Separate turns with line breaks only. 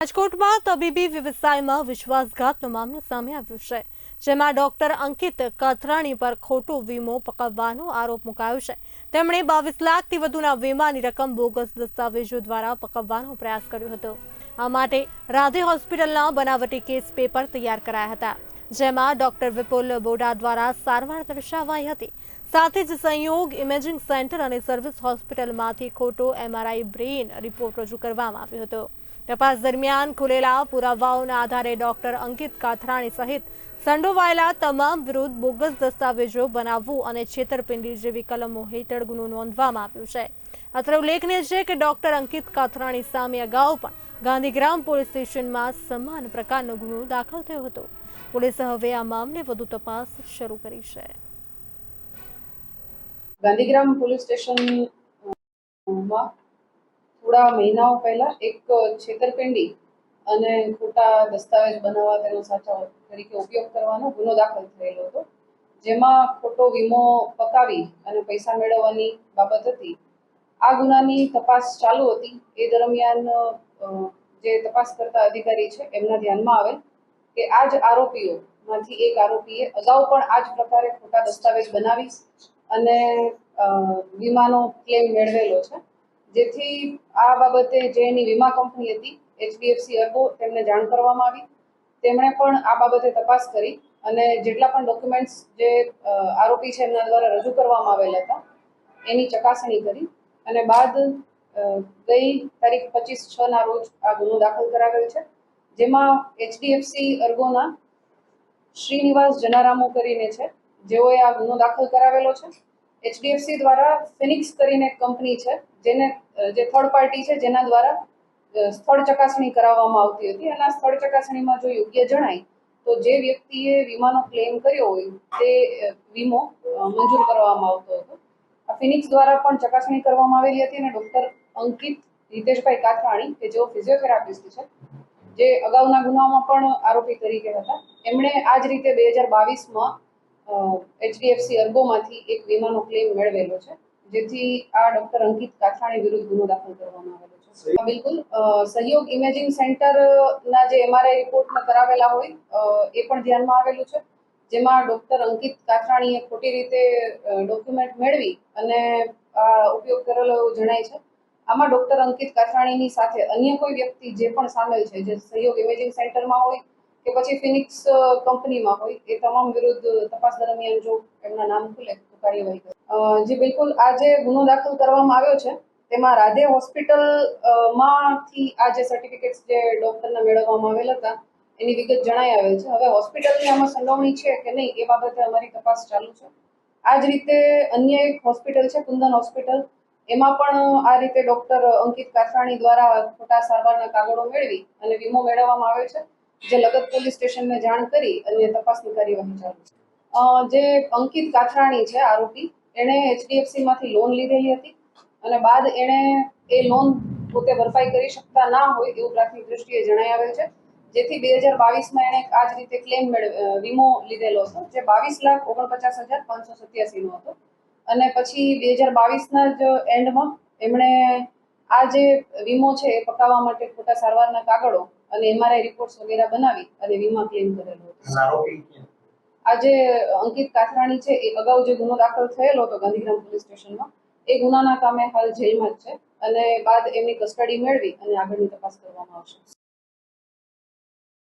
રાજકોટમાં તબીબી વ્યવસાયમાં વિશ્વાસઘાતનો મામલો સામે આવ્યો છે, જેમાં ડોક્ટર અંકિત કથરાણી પર ખોટો વીમો પકવવાનો આરોપ મુકાયો છે. તેમણે બાવીસ લાખથી વધુના વીમાની રકમ બોગસ દસ્તાવેજો દ્વારા પકવવાનો પ્રયાસ કર્યો હતો. આ માટે રાધે હોસ્પિટલના બનાવટી કેસ પેપર તૈયાર કરાયા હતા, જેમાં ડોક્ટર વિપુલ બોડા દ્વારા સારવાર દર્શાવાઈ હતી. સાથે જ સંયોગ ઇમેજિંગ સેન્ટર અને સર્વિસ હોસ્પિટલમાંથી ખોટો એમઆરઆઈ બ્રેઇન રિપોર્ટ રજૂ કરવામાં આવ્યો હતો. તપાસ દરમિયાન ખુલેલા પુરાવાઓના આધારે ડોક્ટર અંકિત કાથરાણી સહિત સંડોવાયેલા તમામ વિરુદ્ધ બોગસ દસ્તાવેજો બનાવવું અને છેતરપિંડી જેવી કલમો હેઠળ ગુનો નોંધવામાં આવ્યો છે. અત્રે ઉલ્લેખનીય છે કે ડોક્ટર અંકિત કાથરાણી સામે અગાઉ પણ ગાંધીગ્રામ પોલીસ સ્ટેશનમાં સમાન પ્રકારનો ગુનો દાખલ થયો હતો. પોલીસે હવે આ મામલે વધુ તપાસ શરૂ કરી છે.
ગાંધીગ્રામ પોલીસ સ્ટેશનમાં થોડા મહિનાઓ પહેલા એક છેતરપિંડી અને ખોટા દસ્તાવેજ બનાવવા તેનો સાચા તરીકે ઉપયોગ કરવાનો ગુનો દાખલ થયેલો હતો. જેમાં ખોટો વીમો પકાવી અને પૈસા મેળવવાની બાબત હતી. આ ગુનાની તપાસ ચાલુ હતી. એ દરમિયાન જે તપાસ કરતા અધિકારી છે, એમના ધ્યાનમાં આવેલ કે આ જ આરોપીઓમાંથી એક આરોપીએ અગાઉ પણ આ જ પ્રકારે ખોટા દસ્તાવેજ બનાવી અને વીમાનો ક્લેમ મેળવેલો છે. જેથી આ બાબતે જે એની વીમા કંપની હતી, એચડીએફસી અર્બો, તેમને જાણ કરવામાં આવી. તેમણે પણ આ બાબતે તપાસ કરી અને જેટલા પણ ડોક્યુમેન્ટ્સ જે આરોપી છે એમના દ્વારા રજૂ કરવામાં આવેલા હતા, એની ચકાસણી કરી અને બાદ ગઈ તારીખ પચીસ છ ના રોજ આ ગુનો દાખલ કરાવેલ છે, જેમાં એચડીએફસી અર્ગોના શ્રીનિવાસ જનારામો કરીને છે, જેઓએ આ ગુનો દાખલ કરાવેલો છે. એચડીએફસી દ્વારા ફિનિક્સ કરીને કંપની છે, જેને જે થર્ડ પાર્ટી છે, જેના દ્વારા સ્થળ ચકાસણી કરાવવામાં આવતી હતી. અને આ સ્થળ ચકાસણીમાં જો યોગ્ય જણાય, તો જે વ્યક્તિએ વીમાનો ક્લેમ કર્યો હોય, તે વીમો મંજૂર કરવામાં આવતો હતો. આ ફિનિક્સ દ્વારા પણ ચકાસણી કરવામાં આવેલી હતી અને ડોક્ટર અંકિત હિતેશભાઈ કાથરાણી કે જેઓ ફિઝિયોથેરાપિસ્ટ છે, જે અગાઉના ગુનામાં પણ આરોપી તરીકે હતા, એમણે આ જ રીતે બે હજાર બાવીસમાં એચડીએફસી અર્બોમાંથી એક વીમાનો ક્લેમ મેળવેલો છે જેથી આ ડોક્ટર અંકિત કાથાણી વિરુદ્ધ ગુનો દાખલ કરવામાં આવેલો છે. બિલકુલ. સહયોગ ઇમેજિંગ સેન્ટરના જે એમઆરઆઈ રિપોર્ટમાં કરાવેલા હોય એ પણ ધ્યાનમાં આવેલું છે. જેમાં ડોક્ટર અંકિત કાથરાણીએ ખોટી રીતે ડોક્યુમેન્ટ મેળવી અને આ ઉપયોગ કરેલો એવું જણાય છે. આમાં ડોક્ટર અંકિત કાથરાણીની સાથે અન્ય કોઈ વ્યક્તિ જે પણ સામેલ છે જે સહયોગ ઇમેજિંગ સેન્ટરમાં હોય કે પછી ફિનિક્સ કંપનીમાં હોય, એ તમામ વિરુદ્ધ તપાસ દરમિયાન જો એમના નામ ખુલે, તો કાર્યવાહી જી બિલકુલ, આ જે ગુનો દાખલ કરવામાં આવ્યો છે, તેમાં રાધે હોસ્પિટલમાંથી આ જે સર્ટિફિકેટ્સ જે ડોક્ટરના મેળવવામાં આવેલ હતા, એની વિગત જણાઈ આવેલ છે. હવે હોસ્પિટલની આમાં સંડોવણી છે કે નહીં, એ બાબતે અમારી તપાસ ચાલુ છે. આ જ રીતે અન્ય એક હોસ્પિટલ છે, કુંદન હોસ્પિટલ. એમાં પણ આ રીતે ડોક્ટર અંકિત કાથરાણી દ્વારા ખોટા સારવારના કાગળો મેળવી અને વીમો મેળવવામાં આવે છે. જે લગત પોલીસ સ્ટેશનને જાણ કરી અને તપાસની કાર્યવાહી ચાલુ છે. જે અંકિત કાથરાણી છે આરોપી, એણે એચડીએફસીમાંથી લોન લીધેલી હતી અને બાદ એણે એ લોન પોતે ભરપાઈ કરી શકતા ના હોય એવું પ્રાથમિક દ્રષ્ટિએ જણાઈ આવેલ છે. જેથી બે હજાર બાવીસમાં એણે આ જ રીતે ક્લેમ વીમો લીધેલો હતો, જે બાવીસ લાખ ઓગણપચાસ હજાર પાંચસો સત્યાસી નો હતો. અને પછી બે હજાર બાવીસના જ એન્ડમાં એમણે આ જે વીમો છે એ પકાવવા માટે ખોટા સારવારના કાગળો અને એમઆરઆઈ રિપોર્ટ્સ વગેરે બનાવી અને વીમા ક્લેમ કરેલો હતો
આરોપી ક્યાં?
આ જે અંકિત કાથરાણી છે એ અગાઉ જે ગુનો દાખલ થયેલો હતો ગાંધીગ્રામ પોલીસ સ્ટેશનમાં એ ગુનાના કામે હાલ જેલમાં જ છે અને બાદ એમની કસ્ટડી મેળવી અને આગળની તપાસ કરવામાં આવશે